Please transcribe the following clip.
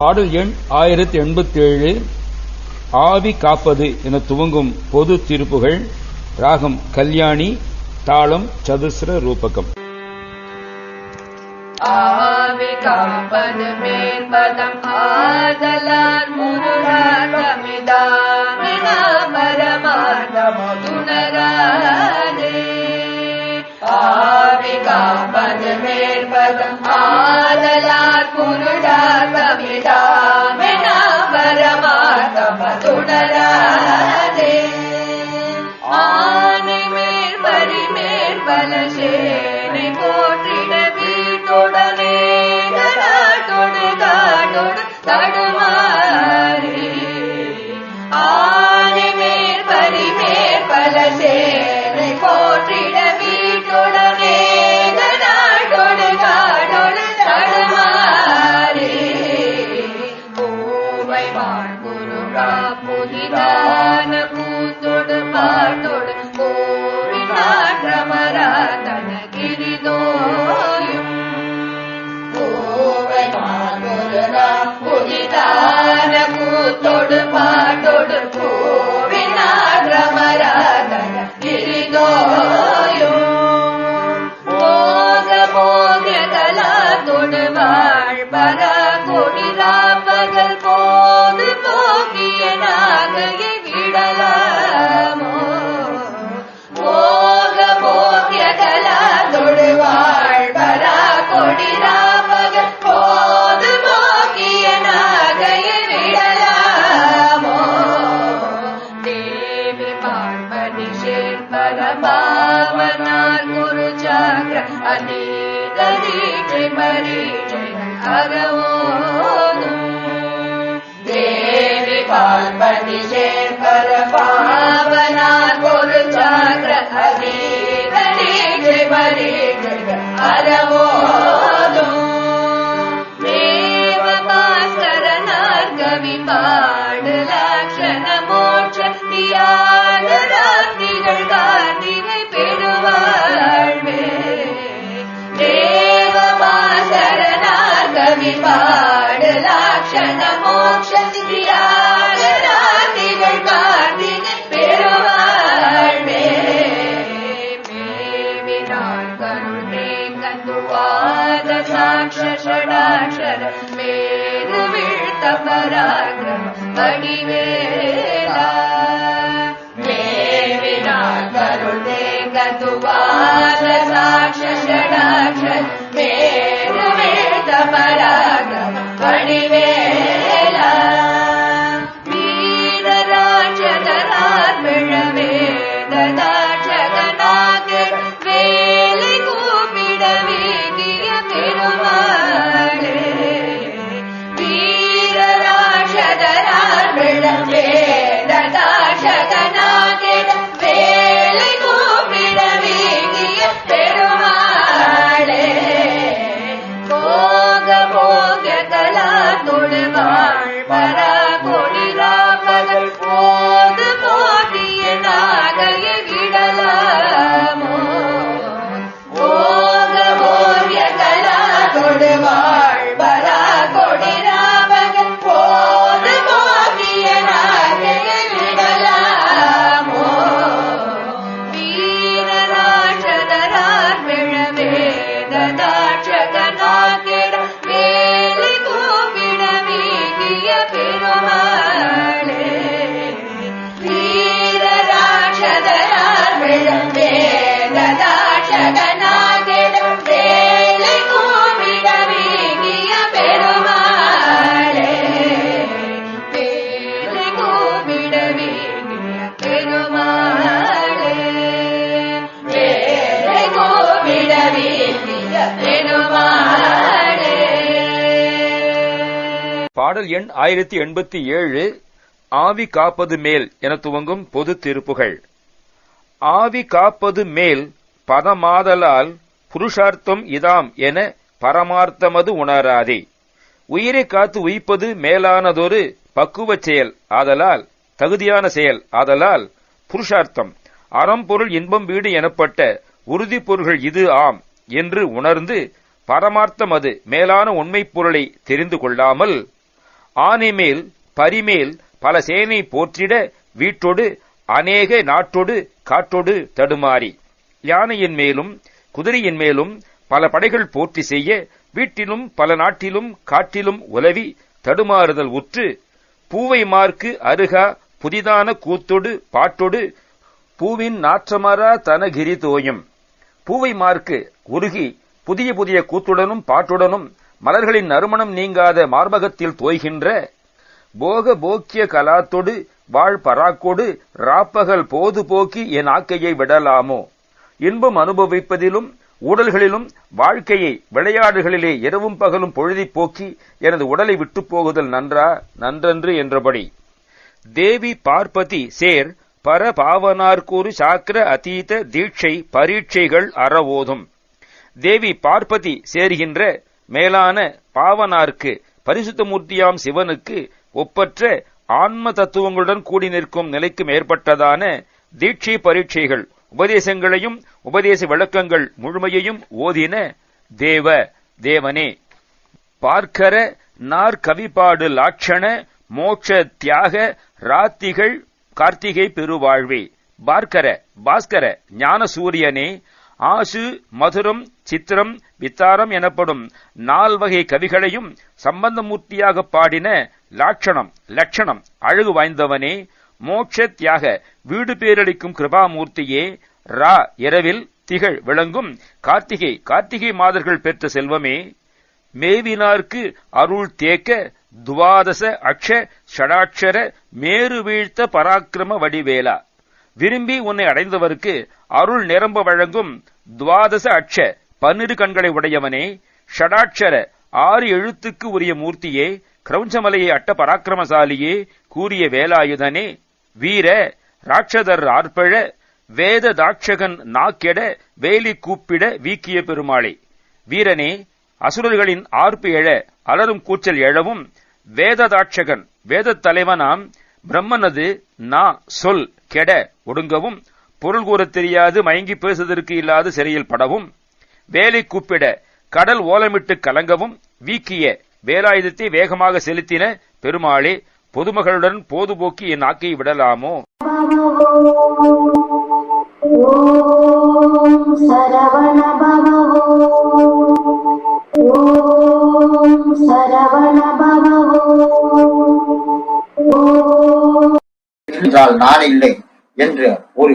பாடல் எண் ஆயிரத்தி எண்பத்தி ஏழு ஆவி காப்பது என துவங்கும் பொது திருப்புகள் ராகம் கல்யாணி தாளம் சதுஸ்ர ரூபகம். आविकां पदमे दलाल् கூத்தொடு பாட்டொடு தனகிரிதோயும் பூவை வாழ்குருரா புதிதான தனகிரிதோயும் போக போக பகல் போது போக்கிய நாகையே சக்கர அநேக ரீட்சை பரீட்சைகள் அகவோதும் பாஸ்கரனார் கவி பாடு லக்ஷண மோட்ச தியாக ராத்திகள் கார்த்திகை பெருவாழ்வே மேவினாள் கருணே கந்துவாத சாட்ச ஷடாட்சர மேரு வீழ்த்த பராக்கிரம வடிவேலா மேவினாள் கருணே கந்துவாத சாட்ச ஷடாட்சர பராக்கிரம பாடல் எண் ஆயிரத்தி எண்பத்தி ஏழு ஆவி காப்பது மேல் என துவங்கும் பொது திருப்புகள். ஆவி காப்பது மேல் பதமாதலால் புருஷார்த்தம் இதாம் என பரமார்த்தமது உணராதே. உயிரை காத்து உயிப்பது மேலானதொரு பக்குவச் செயல் ஆதலால் தகுதியான செயல் ஆதலால் புருஷார்த்தம். அறம்பொருள் இன்பம் வீடு எனப்பட்ட உறுதி பொருள்கள் இது ஆம் என்று உணர்ந்து பரமார்த்தம் அது மேலான உண்மைப் பொருளை தெரிந்து கொள்ளாமல் ஆனைமேல் பரிமேல் பல சேனை போற்றிட வீட்டொடு அநேக நாட்டொடு காட்டொடு தடுமாறி. யானையின் மேலும் குதிரையின் மேலும் பல படைகள் போற்றி செய்ய வீட்டிலும் பல நாட்டிலும் காட்டிலும் உலவி தடுமாறுதல் உற்று பூவை மார்க்கு அருகா புதிதான கூத்தொடு பாட்டொடு பூவின் நாற்றமரா தனகிரி தோயும். பூவை மார்க்கு உருகி புதிய புதிய கூத்துடனும் பாட்டுடனும் மலர்களின் நறுமணம் நீங்காத மார்பகத்தில் தோய்கின்ற போக போக்கிய கலாத்தொடு வாழ் பராக்கொடு ராப்பகல் போது போக்கி என் ஆக்கையை விடலாமோ? இன்பம் அனுபவிப்பதிலும் ஊடல்களிலும் வாழ்க்கையை விளையாடுகளிலே இரவும் பகலும் பொழுதி போக்கி எனது உடலை விட்டுப் போகுதல் நன்றா? நன்றன்று என்றபடி. தேவி பார்ப்பதி சேர் பர பாவனார்கூறு சாக்கிர அதீத தீட்சை பரீட்சைகள் அறவோதும். தேவி பார்ப்பதி சேர்கின்ற மேலான பாவனார்க்கு பரிசுத்தமூர்த்தியாம் சிவனுக்கு ஒப்பற்ற ஆன்ம தத்துவங்களுடன் கூடி நிற்கும் நிலைக்கு மேற்பட்டதான தீட்சை பரீட்சைகள் உபதேசங்களையும் உபதேச விளக்கங்கள் முழுமையையும் ஓதின தேவ தேவனே. பார்க்கர நார் கவிபாடு லாட்சண மோட்ச தியாக ராத்திகள் கார்த்திகை பெருவாழ்வே. பார்க்கர பாஸ்கர ஞான சூரியனே ஆசு மதுரம் சித்திரம் வித்தாரம் எனப்படும் நால்வகை கவிகளையும் சம்பந்தமூர்த்தியாக பாடின லாட்சணம் லட்சணம் அழகு வாய்ந்தவனே மோட்ச தியாக வீடு பேரளிக்கும் கிருபாமூர்த்தியே ரா இரவில் திகழ் விளங்கும் கார்த்திகை கார்த்திகை மாதர்கள் பெற்ற செல்வமே மேவினார்க்கு அருள் தேக்க துவாதச அக்ஷ ஷடாட்சர மேரு வீழ்த்த பராக்கிரம வடிவேலா. விரும்பி உன்னை அடைந்தவருக்கு அருள் நிரம்ப வழங்கும் துவாதச அட்ச பன்னிரு கண்களை உடையவனே ஷடாட்சர ஆறு எழுத்துக்கு உரிய மூர்த்தியே கிரௌஞ்சமலையை அட்ட பராக்கிரமசாலியே கூறிய வேலாயுதனே வீர ராட்சதர் ஆர்ப்பழ வேத தாட்சகன் நாக்கெட வேலி கூப்பிட வீக்கிய பெருமாளே. வீரனே அசுரர்களின் ஆர்ப்பு எழ அலரும் கூச்சல் எழவும் வேததாட்சகன் வேதத் தலைவனாம் பிரம்மனது நா சொல் கெட ஒடுங்கவும் பொருள் கூறத் தெரியாது மயங்கி பேசுவதற்கு இல்லாது சிறையில் படவும் வேலை கூப்பிட கடல் ஓலமிட்டு கலங்கவும் வீக்கிய வேலாயுதத்தை வேகமாக செலுத்தின பெருமாளே பொதுமகளுடன் போதுபோக்கி என் ஆக்கையை விடலாமோ? என்றால் நான் இல்லை என்ற ஒரு